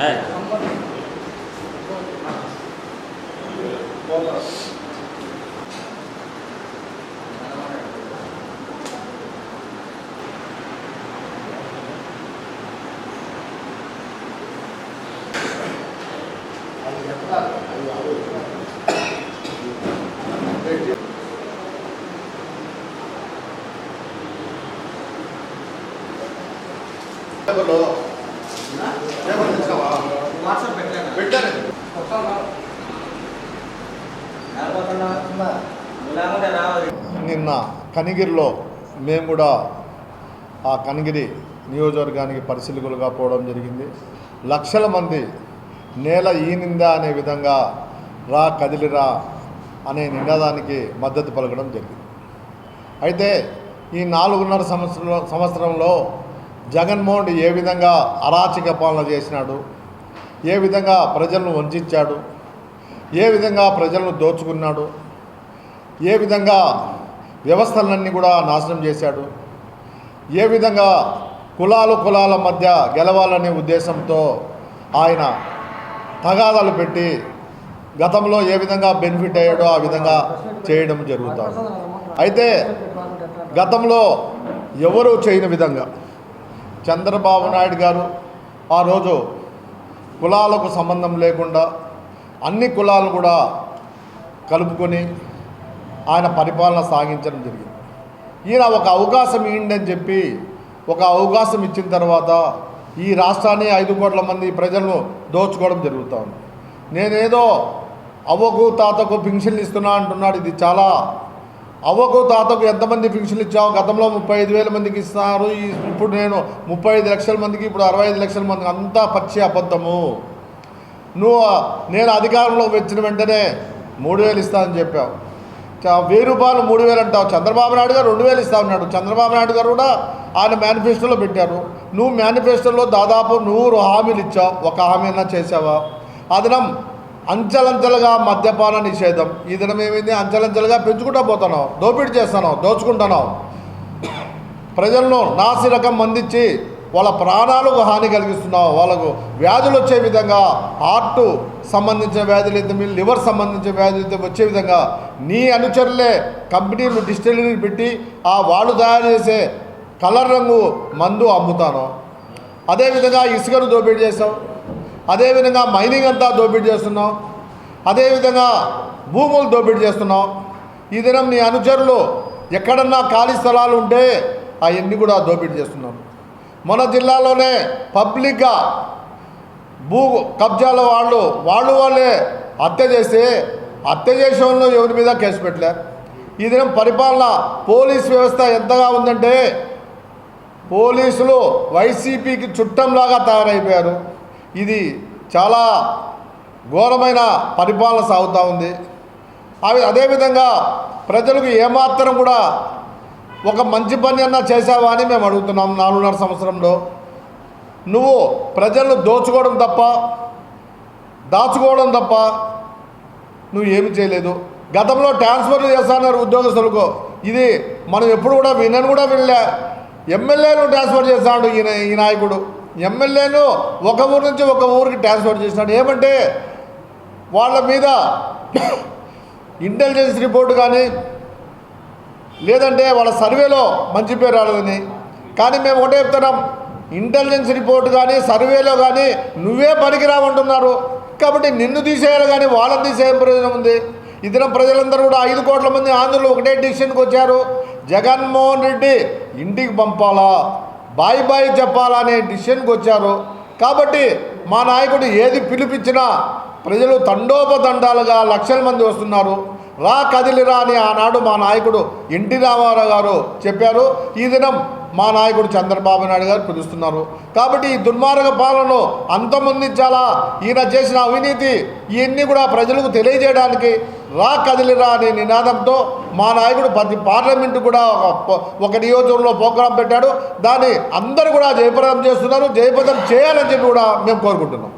はいこの。వాట్సాప్ నిన్న కనిగిరిలో మేము కూడా ఆ కనిగిరి నియోజకవర్గానికి పరిశీలకులుగా పోవడం జరిగింది. లక్షల మంది నేల ఈనిందా అనే విధంగా రా కదిలిరా అనే నినాదానికి మద్దతు పలకడం జరిగింది. అయితే ఈ నాలుగున్నర సంవత్సరంలో సంవత్సరంలో జగన్మోహన్ ఏ విధంగా అరాచక పాలన చేసినాడు ఏ విధంగా ప్రజలను వంచాడు? ఏ విధంగా ప్రజలను దోచుకున్నాడు? ఏ విధంగా వ్యవస్థలన్నీ కూడా నాశనం చేశాడు? ఏ విధంగా కులాలు కులాల మధ్య గెలవాలనే ఉద్దేశంతో ఆయన తగాదాలు పెట్టి గతంలో ఏ విధంగా బెనిఫిట్ అయ్యాడో ఆ విధంగా చేయడం జరుగుతుంది అయితే గతంలో ఎవరు చేయని విధంగా చంద్రబాబు నాయుడు గారు ఆ రోజు కులాలకు సంబంధం లేకుండా అన్ని కులాలు కూడా కలుపుకొని ఆయన పరిపాలన సాగించడం జరిగింది. ఈయన ఒక అవకాశం ఇవ్వండి అని చెప్పి ఒక అవకాశం ఇచ్చిన తర్వాత ఈ రాష్ట్రాన్ని ఐదు కోట్ల మంది ప్రజలను దోచుకోవడం జరుగుతూ ఉంది. నేనేదో అవ్వకు తాతకు పింఛన్లు ఇస్తున్నా అంటున్నాడు. ఇది చాలా అవ్వకు తాతకు ఎంతమంది పింఛన్లు ఇచ్చావు? గతంలో ముప్పై ఐదు వేల మందికి ఇస్తున్నారు. ఇప్పుడు నేను ముప్పై ఐదు లక్షల మందికి ఇప్పుడు అరవై ఐదు లక్షల మందికి అంతా పచ్చి అబద్ధము. నువ్వు నేను అధికారంలోకి వచ్చిన వెంటనే మూడు వేలు ఇస్తానని చెప్పావు. వెయ్యి రూపాయలు మూడు వేలు అంటావు. చంద్రబాబు నాయుడు గారు రెండు వేలు ఇస్తా ఉన్నాడు చంద్రబాబు నాయుడు గారు కూడా ఆయన మేనిఫెస్టోలో పెట్టారు. నువ్వు మేనిఫెస్టోలో దాదాపు నూరు హామీలు ఇచ్చావు. ఒక హామీ అయినా చేసావా అదనం అంచెలంచెలుగా మద్యపాన నిషేధం. ఈ దినం ఏమైంది అంచెలంచెలుగా పెంచుకుంటూ పోతున్నావు. దోపిడీ చేస్తున్నావు దోచుకుంటున్నావు. ప్రజలను నాసిరకం మందించి వాళ్ళ ప్రాణాలకు హాని కలిగిస్తున్నావు. వాళ్ళకు వ్యాధులు వచ్చే విధంగా హార్ట్ సంబంధించిన వ్యాధులు అయితే మీ లివర్ సంబంధించిన వ్యాధులు అయితే వచ్చే విధంగా నీ అనుచరులే కంపెనీలు డిస్టిలరీ పెట్టి ఆ వాళ్ళు తయారు చేసే కలర్ రంగు మందు అమ్ముతాను. అదేవిధంగా ఇసుకను దోపిడీ చేస్తావు. అదేవిధంగా మైనింగ్ అంతా దోపిడీ చేస్తున్నాం. అదేవిధంగా భూములు దోపిడీ చేస్తున్నాం. ఈ దినం నీ అనుచరులు ఎక్కడన్నా ఖాళీ స్థలాలు ఉంటే అవన్నీ కూడా దోపిడీ చేస్తున్నాం. మన జిల్లాలోనే పబ్లిక్గా భూ కబ్జాల వాళ్ళు వాళ్ళు వాళ్ళే హత్య చేస్తే హత్య చేసే వాళ్ళు ఎవరి మీద కేసు పెట్టలేరు ఈ దినం పరిపాలన పోలీస్ వ్యవస్థ ఎంతగా ఉందంటే పోలీసులు వైసీపీకి చుట్టంలాగా తయారైపోయారు. ఇది చాలా ఘోరమైన పరిపాలన సాగుతూ ఉంది. అవి అదేవిధంగా ప్రజలకు ఏమాత్రం కూడా ఒక మంచి పని అన్నా చేశావా అని మేము అడుగుతున్నాం నాలుగున్నర సంవత్సరంలో. నువ్వు ప్రజలను దోచుకోవడం తప్ప దాచుకోవడం తప్ప నువ్వు ఏమి చేయలేదు. గతంలో ట్రాన్స్ఫర్లు చేస్తున్నారు ఉద్యోగస్తులకు. ఇది మనం ఎప్పుడు కూడా వినని కూడా వినలే. ఎమ్మెల్యేలు ట్రాన్స్ఫర్ చేస్తాడు ఈయన ఈ నాయకుడు. ఎమ్మెల్యేను ఒక ఊరు నుంచి ఒక ఊరికి ట్రాన్స్ఫర్ చేసినాడు. ఏమంటే వాళ్ళ మీద ఇంటెలిజెన్స్ రిపోర్ట్ కానీ లేదంటే వాళ్ళ సర్వేలో మంచి పేరు రాలేదని. కానీ మేము ఒకటే చెప్తున్నాం ఇంటెలిజెన్స్ రిపోర్ట్ కానీ సర్వేలో కానీ నువ్వే పనికిరామంటున్నారు. కాబట్టి నిన్ను తీసేయాలి కానీ వాళ్ళని తీసేయం ప్రయోజనం ఉంది. ఇతర ప్రజలందరూ కూడా ఐదు కోట్ల మంది ఆంధ్రులు ఒకటే డిసిషన్కి వచ్చారు. జగన్మోహన్ రెడ్డి ఇంటికి పంపాలా? బాయ్ బాయ్ చెప్పాలనే డిసిషన్కి వచ్చారు కాబట్టి మా నాయకుడు ఏది పిలిపించినా ప్రజలు తండోపతండాలుగా లక్షల మంది వస్తున్నారు. రా కదిలిరా అని ఆనాడు మా నాయకుడు ఎన్టీ రామారావు గారు చెప్పారు. ఈ దినం మా నాయకుడు చంద్రబాబు నాయుడు గారు పిలుస్తున్నారు. కాబట్టి ఈ దుర్మార్గ పాలనను అంతమొందించాలా? ఈయన చేసిన అవినీతి ఇవన్నీ కూడా ప్రజలకు తెలియజేయడానికి రా కదిలిరా అనే నినాదంతో మా నాయకుడు ప్రతి పార్లమెంటు కూడా ఒక ఒక నియోజకవర్గంలో ప్రోగ్రాం పెట్టాడు. దాన్ని అందరూ కూడా జయప్రదం చేస్తున్నారు. జయప్రదం చేయాలని చెప్పి కూడా మేము కోరుకుంటున్నాం.